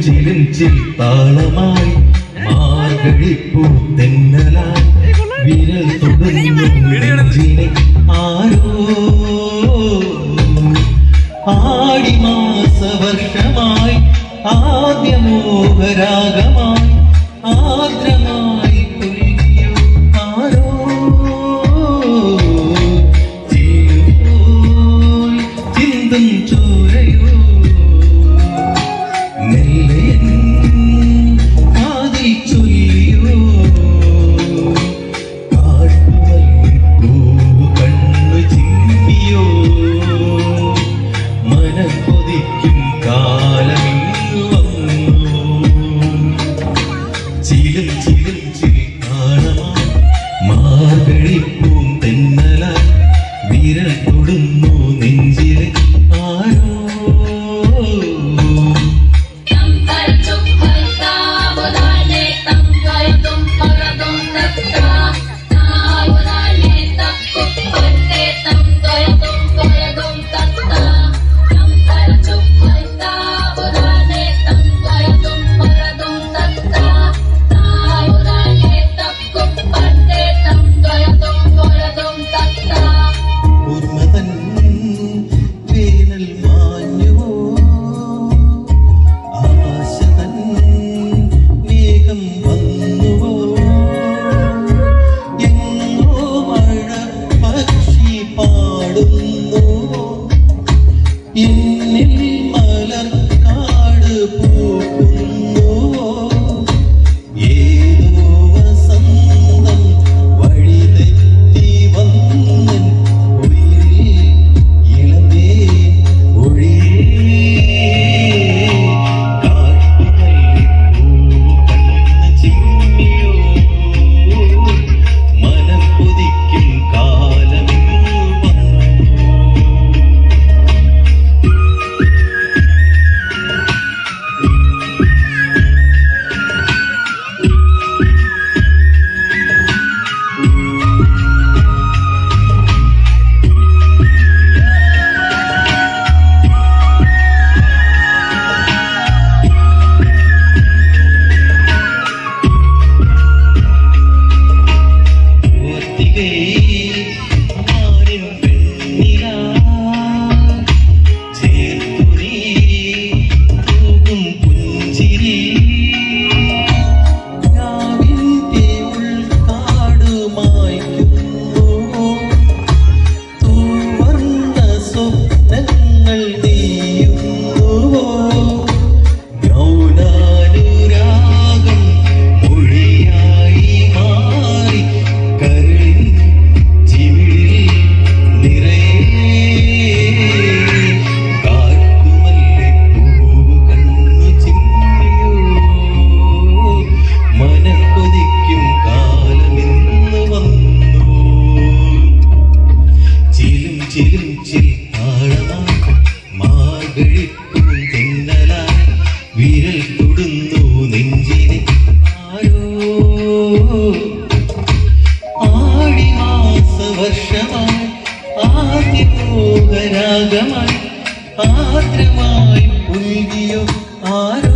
ചിലും താളമായി മാർഗഴിപ്പൂ തെന്നലായി വിരൽ തുടങ്ങി ആരോ? ആടിമാസവർഷമായി ആദ്യമോഹരാഗമായി ആദ്യ ആദ്രമായി വിരൽ തൊടുന്നു നെഞ്ചിനെ. ആരോ ആടിമാസ വർഷമായി ആദ്യരാഗമായി ആദ്രമായി പുൽകിയോ ആരോ